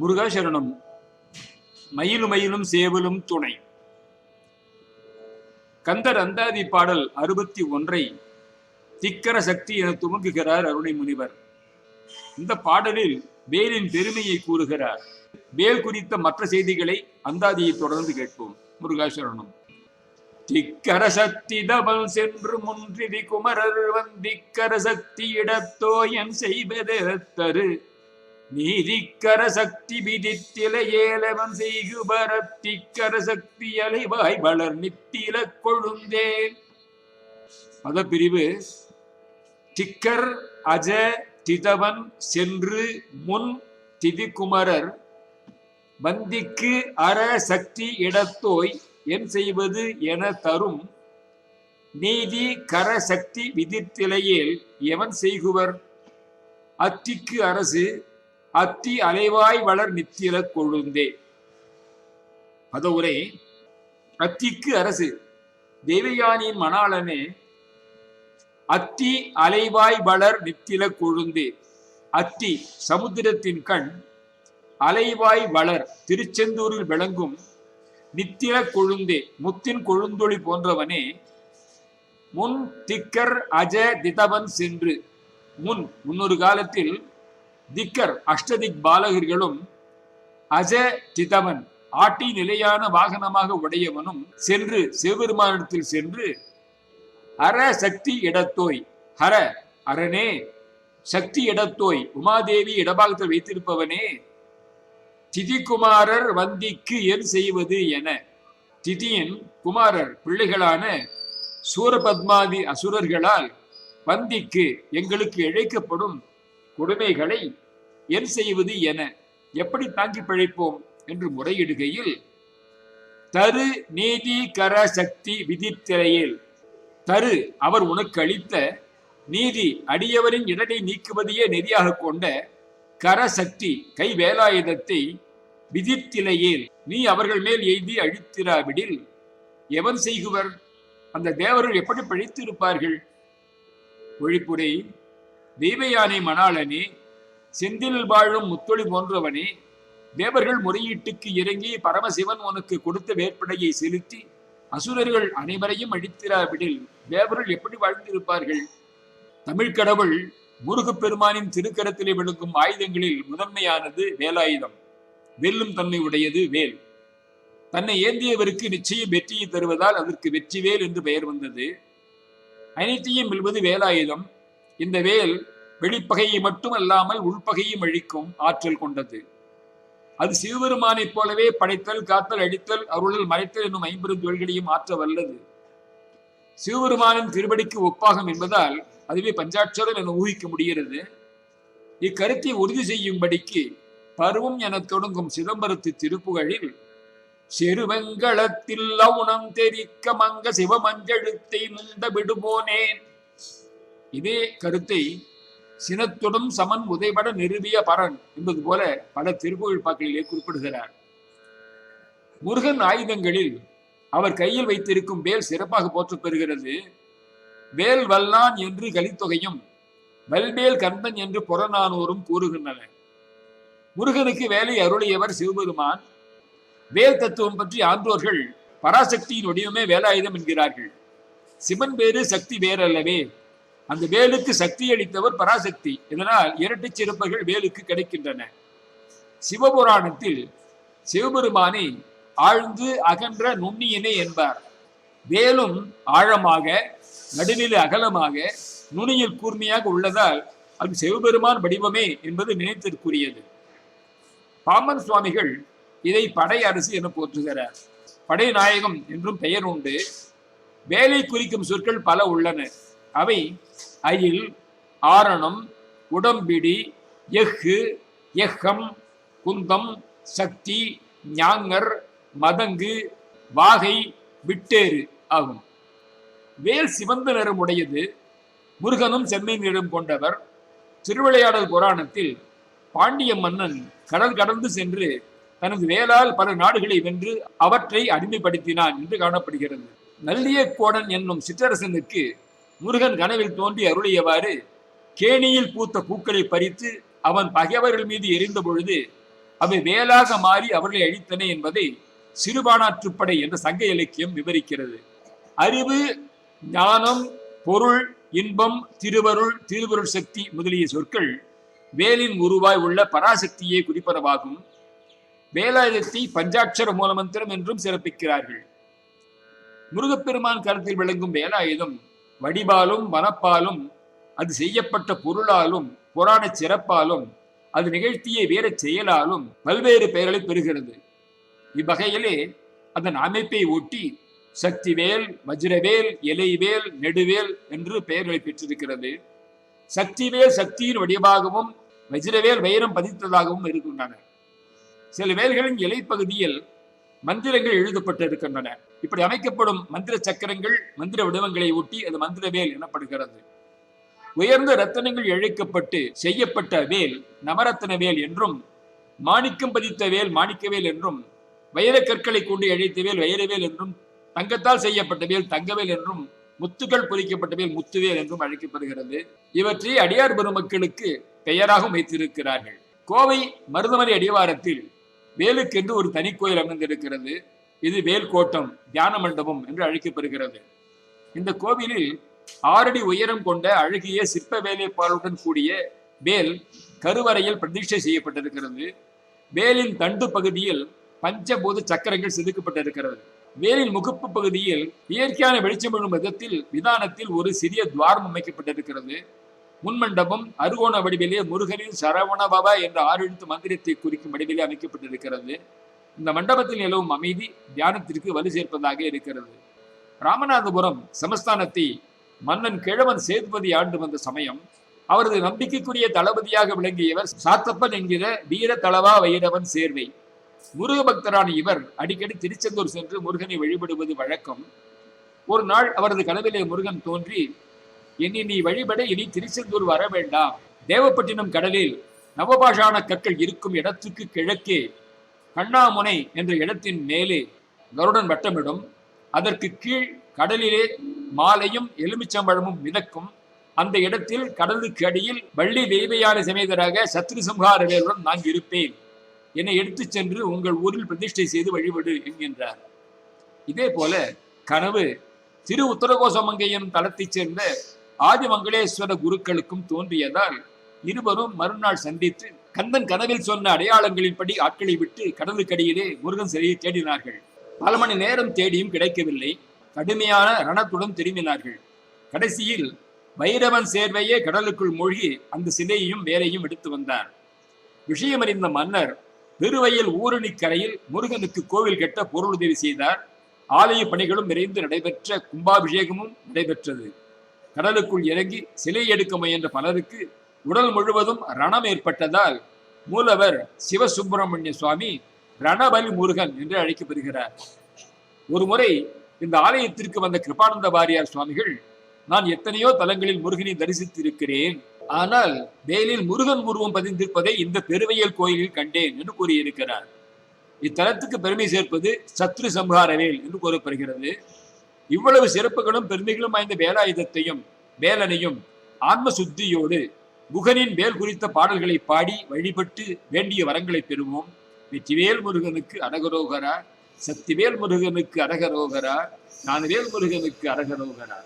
முருகாசரணம். மயிலும் மயிலும் சேவலும் துணை. கந்தர் அந்தாதி பாடல் அறுபத்தி ஒன்றை திக்கர சக்தி என துவங்குகிறார் அருணை முனிவர். இந்த பாடலில் வேலின் பெருமையை கூறுகிறார். வேல் குறித்த மற்ற செய்திகளை அந்தாதியை தொடர்ந்து கேட்போம். முருகாசரணம். திக்கர சக்தி தபல் சென்று முன்றிதி குமரர் வந்திக்கர சக்தி இடத்தோயன் தரு. நீதிக்கர சக்தி விதித்தில ஏலவன் செய்குபரத்திக்கர சக்தி அலைவாய் வளர் நித்தில கொழுந்தே. பதப்பிரிவு திக்கர் அஜ திதவன் சென்று முன் திதிக்குமரர் வந்திக்கு அற சக்தி இடத்தோய் என் செய்வது என தரும் நீதி கர சக்தி விதித்திலையேல் எவன் செய்குவர்? அத்திக்கு அரசு அத்தி அலைவாய் வளர் நித்தில கொழுந்தே. அதோரே அத்திக்கு அரசு தேவயானியின் மணாளனே அத்தி அலைவாய் வளர் நித்தில கொழுந்தே. அத்தி சமுத்திரத்தின் கண் அலைவாய் வளர் திருச்செந்தூரில் விளங்கும் நித்தில கொழுந்தே. முத்தின் கொழுந்தொளி போன்றவனே முன் திக்கர் அஜ திதவன் சென்று முன் முன்னொரு காலத்தில் திக்கர் அஷ்டதிக் பாலகர்களும் அஜ திதவன் ஆட்டி நிலையான வாகனமாக உடையவனும் சென்று சிவபெருமானிடத்தில் சென்று அற சக்தி இடத்தோய் ஹர அரனே சக்தி இடத்தோய் உமாதேவி இடபாகத்தில் வைத்திருப்பவனே திதிகுமாரர் வந்திக்கு என் செய்வது என. திதியின் குமாரர் பிள்ளைகளான சூரபத்மாதி அசுரர்களால் வந்திக்கு எங்களுக்கு இழைக்கப்படும் கொடுமைகளை என் செய்வது என எப்படி தாங்கி பிழைப்போம் என்று முறையிடுகையில் தரு நீதி கர சக்தி விதித்திரையில் தரு அவர் உனக்கு அளித்த நீதி அடியவரின் இடத்தை நீக்குவதையே நெறியாக கொண்ட கரசக்தி கை வேலாயுதத்தை விதித்திலையேல் நீ அவர்கள் மேல் எய்தி அழித்திராவிடில் எவன் செய்குவர்? அந்த தேவர்கள் எப்படி பழித்திருப்பார்கள்? ஒழிப்புரை தெய்வயானை மணாளனே செந்தில் வாழும் முத்தொழி போன்றவனே தேவர்கள் முறையீட்டுக்கு இறங்கி பரமசிவன் உனக்கு கொடுத்த வேற்படையை செலுத்தி அசுரர்கள் அனைவரையும் அழித்திராவிடில் தேவர்கள் எப்படி வாழ்ந்திருப்பார்கள்? தமிழ் கடவுள் முருகப்பெருமானின் திருக்கரத்திலே விழுக்கும் ஆயுதங்களில் முதன்மையானது வேலாயுதம். வெல்லும் தன்மை உடையது வேல். தன்னை ஏந்தியவருக்கு நிச்சயம் வெற்றியை தருவதால் அதற்கு வெற்றி வேல் என்று பெயர் வந்தது. அனைத்தையும் வெல்வது வேலாயுதம். இந்த வேல் வெளிப்பகையை மட்டுமல்லாமல் உள்பகையும் அழிக்கும் ஆற்றல் கொண்டது. அது சிவபெருமானைப் போலவே படைத்தல் காத்தல் அடித்தல் அருளல் மறைத்தல் என்னும் ஐம்பெரும் தொழில்களையும் ஆற்ற வல்லது. சிவபெருமானின் திருவடிக்கு ஒப்பாகும் என்பதால் அதுவே பஞ்சாட்சரம் என ஊகிக்க முடிகிறது. இக்கருத்தை உறுதி செய்யும்படிக்கு பருவம் என தொடங்கும் சிதம்பரத்து திருப்புகழில் செருவெங்களத்தில் லவுணம் தெரிக்க மங்க சிவமஞ்செழுத்தை முந்த விடுபோனேன் இதே கருத்தை சினத்துடன் சமன் உதைபட நிறுவிய பரன் என்பது போல பல திருப்புகழ் பாக்களிலே குறிப்பிடுகிறார். முருகன் ஆயுதங்களில் அவர் கையில் வைத்திருக்கும் வேல் சிறப்பாக போற்றப்பெறுகிறது. வேல் வல்லான் என்று கலித்தொகையும் வல்வேல் கந்தன் என்று புறநானோரும் கூறுகின்றனர் முருகனுக்கு வேலை அருளியவர் சிவபெருமான். வேல் தத்துவம் பற்றி ஆன்றோர்கள் பராசக்தியின் வடிவமே வேலாயுதம் என்கிறார்கள். சிவன் வேறு சக்தி வேறல்லவே. அந்த வேலுக்கு சக்தி அளித்தவர் பராசக்தி. இதனால் இரட்டை சிறப்புகள் வேலுக்கு கிடைக்கின்றன. சிவபுராணத்தில் சிவபெருமானை ஆழ்ந்து அகன்ற நுண்ணியனே என்பார். வேலும் ஆழமாக நடுநிலை அகலமாக நுனியில் கூர்மையாக உள்ளதால் அது சிவபெருமான் வடிவமே என்பது நினைத்திற்குரியது. பாமன் சுவாமிகள் இதை படை அரசு என போற்றுகிறார். படைநாயகம் என்றும் பெயர் உண்டு. வேலை குறிக்கும் சொற்கள் பல உள்ளன. அவை அயில் ஆரணம் உடம்பிடி எஃகு எஹம் குந்தம் சக்தி ஞாங்கர் மதங்கு வாகை விட்டேறு ஆகும். வேல் சிவந்த நிறம் உடையது முருகனும் செம்மை நிறம் கொண்டவர். திருவிளையாடல் புராணத்தில் பாண்டிய மன்னன் கடல் கடந்து சென்று தனது வேலால் பல நாடுகளை வென்று அவற்றை அடிமைப்படுத்தினான் என்று காணப்படுகிறது. நல்லிய கோடன் என்னும் சிற்றரசனுக்கு முருகன் கனவில் தோன்றி அருளியவாறு கேணியில் பூத்த பூக்களை பறித்து அவன் பகைவர்கள் மீது எரிந்த பொழுது அவை வேலாக மாறி அவர்களை அழித்தன என்பதை சிறுபானாற்றுப்படை என்ற சங்க இலக்கியம் விவரிக்கிறது. அறிவு ஞானம் பொருள் இன்பம் திருவருள் திருவருள் சக்தி முதலிய சொற்கள் வேலின் உருவாய் உள்ள பராசக்தியை குறிப்பனவாகும். வேலாயுதத்தை பஞ்சாட்சர மூலமந்திரம் என்றும் சிறப்பிக்கிறார்கள். முருகப்பெருமான் கருத்தில் விளங்கும் வேலாயுதம் வடிபாலும் மனப்பாலும் அது செய்யப்பட்ட பொருளாலும் புராண சிறப்பாலும் அது நிகழ்த்திய வேற செயலாலும் பல்வேறு பெயர்களை பெறுகிறது. இவ்வகையிலே அதன் அமைப்பை ஒட்டி சக்திவேல் வஜ்ரவேல் இலைவேல் நெடுவேல் என்று பெயர்களை பெற்றிருக்கிறது. சக்திவேல் சக்தியின் வடிவாகவும் வஜ்ரவேல் வைரம் பதித்ததாகவும் இருக்கின்றன. சில வேல்களின் இலைப்பகுதியில் மந்திரங்கள் எழுதப்பட்டிருக்கின்றன. இப்படி அமைக்கப்படும் மந்திர சக்கரங்கள் மந்திர வடிவங்களை ஒட்டி அது மந்திர வேல் எனப்படுகிறது. உயர்ந்த ரத்தனங்கள் இழைக்கப்பட்டு செய்யப்பட்ட வேல் நவரத்தன வேல் என்றும் மாணிக்கம் பதித்த வேல் மாணிக்கவேல் என்றும் வைர கற்களை கொண்டு இழைத்த வேல் வைரவேல் என்றும் தங்கத்தால் செய்யப்பட்ட வேல் தங்கவேல் என்றும் முத்துக்கள் பொறிக்கப்பட்ட வேல் முத்துவேல் என்றும் அழைக்கப்படுகிறது. இவற்றை அடியார் பெருமக்களுக்கு பெயராகவும் வைத்திருக்கிறார்கள். கோவை மருதமலை அடிவாரத்தில் வேலுக்கென்று ஒரு தனி கோயில் அமைந்திருக்கிறது. இது வேல்கோட்டம் தியான மண்டபம் என்று அழைக்கப்படுகிறது. இந்த கோவிலில் ஆறடி உயரம் கொண்ட அழகிய சிற்ப வேலைப்பாடுடன் கூடிய வேல் கருவறையில் பிரதிஷ்டை செய்யப்பட்டிருக்கிறது. வேலின் தண்டு பகுதியில் பஞ்சபூத சக்கரங்கள் செதுக்கப்பட்டிருக்கிறது. வேலின் முகப்பு பகுதியில் இயற்கையான வெளிச்சம் விழும் விதத்தில் விதானத்தில் ஒரு சிறிய துவாரம் அமைக்கப்பட்டிருக்கிறது. முன்மண்டபம் அருகோண வடிவிலே முருகனின் சரவணபவ என்ற ஆறெழுத்து மந்திரத்தை குறிக்கும் வடிவிலே அமைக்கப்பட்டிருக்கிறது. இந்த மண்டபத்தில் நிலவும் அமைதி தியானத்திற்கு வலு சேர்ப்பதாக இருக்கிறது. ராமநாதபுரம் சமஸ்தானத்தை மன்னன் கிழவன் சேதுபதி ஆண்டு வந்த சமயம் அவரது நம்பிக்கைக்குரிய தளபதியாக விளங்கியவர் சாத்தப்பன் என்கிற வீர தளவா வைரவன் சேர்வை. முருக பக்தரான இவர் அடிக்கடி திருச்செந்தூர் சென்று முருகனை வழிபடுவது வழக்கம். ஒரு நாள் அவரது கனவிலே முருகன் தோன்றி என்னை நீ வழிபட இனி திருச்செந்தூர் வர வேண்டாம். தேவப்பட்டினம் கடலில் நவபாஷான கற்கள் இருக்கும் இடத்துக்கு கிழக்கே கண்ணாமுனை என்ற இடத்தின் மேலே கருடன் வட்டமிடும். அதற்கு கீழ் கடலிலே மாலையும் எலுமிச்சம்பழமும் மிதக்கும். அந்த இடத்தில் கடலுக்கு அடியில் வள்ளி தெய்வயான சமேதராக சத்ரு சம்ஹார வேலுடன் நான் இருப்பேன். என்னை எடுத்துச் சென்று உங்கள் ஊரில் பிரதிஷ்டை செய்து வழிபடு என்கின்றார். இதே போல கனவு திரு உத்தரகோசமங்கையின் தளத்தைச் சேர்ந்த ஆதிமங்களேஸ்வர குருக்களுக்கும் தோன்றியதால் இருவரும் மறுநாள் சந்தித்து கந்தன் கனவில் சொன்ன அடையாளங்களின்படி ஆட்களை விட்டு கடலுக்கடியிலே முருகன் சிலையை தேடினார்கள். பல மணி நேரம் தேடியும் கிடைக்கவில்லை. கடுமையான ரணத்துடன் திரும்பினார்கள். கடைசியில் வைரவன் சேர்வையே கடலுக்குள் மூழ்கி அந்த சிலையையும் வேலையும் எடுத்து வந்தார். விஷயமறிந்த மன்னர் பெருவையில் ஊரணி கரையில் முருகனுக்கு கோவில் கட்ட பொருளுதவி செய்தார். ஆலய பணிகளும் விரைந்து நடைபெற்ற கும்பாபிஷேகமும் நடைபெற்றது. கடலுக்குள் இறங்கி சிலை எடுக்க முயன்ற பலருக்கு உடல் முழுவதும் ரணம் ஏற்பட்டதால் மூலவர் சிவசுப்பிரமணிய சுவாமி ரணபலி முருகன் என்று அழைக்கப்படுகிறார். ஒரு முறை இந்த ஆலயத்திற்கு வந்த கிருபானந்த வாரியார் சுவாமிகள் நான் எத்தனையோ தலங்களில் முருகனை தரிசித்திருக்கிறேன் ஆனால் வேலில் முருகன் உருவம் பதிந்திருப்பதை இந்த பெருவையல் கோயிலில் கண்டேன் என்று கூறியிருக்கிறார். இத்தலத்துக்கு பெருமை சேர்ப்பது சத்ரு சம்ஹார வேல் என்று கூறப்படுகிறது. இவ்வளவு சிறப்புகளும் பெருமைகளும் வாய்ந்த வேலாயுதத்தையும் வேலனையும் ஆன்ம சுத்தியோடு குகனின் வேல் குறித்த பாடல்களை பாடி வழிபட்டு வேண்டிய வரங்களை பெறுவோம். வெற்றிவேல் முருகனுக்கு அரகரோகரா சக்திவேல் முருகனுக்கு அரகரோகரா நானுவேல் முருகனுக்கு அரகரோகரா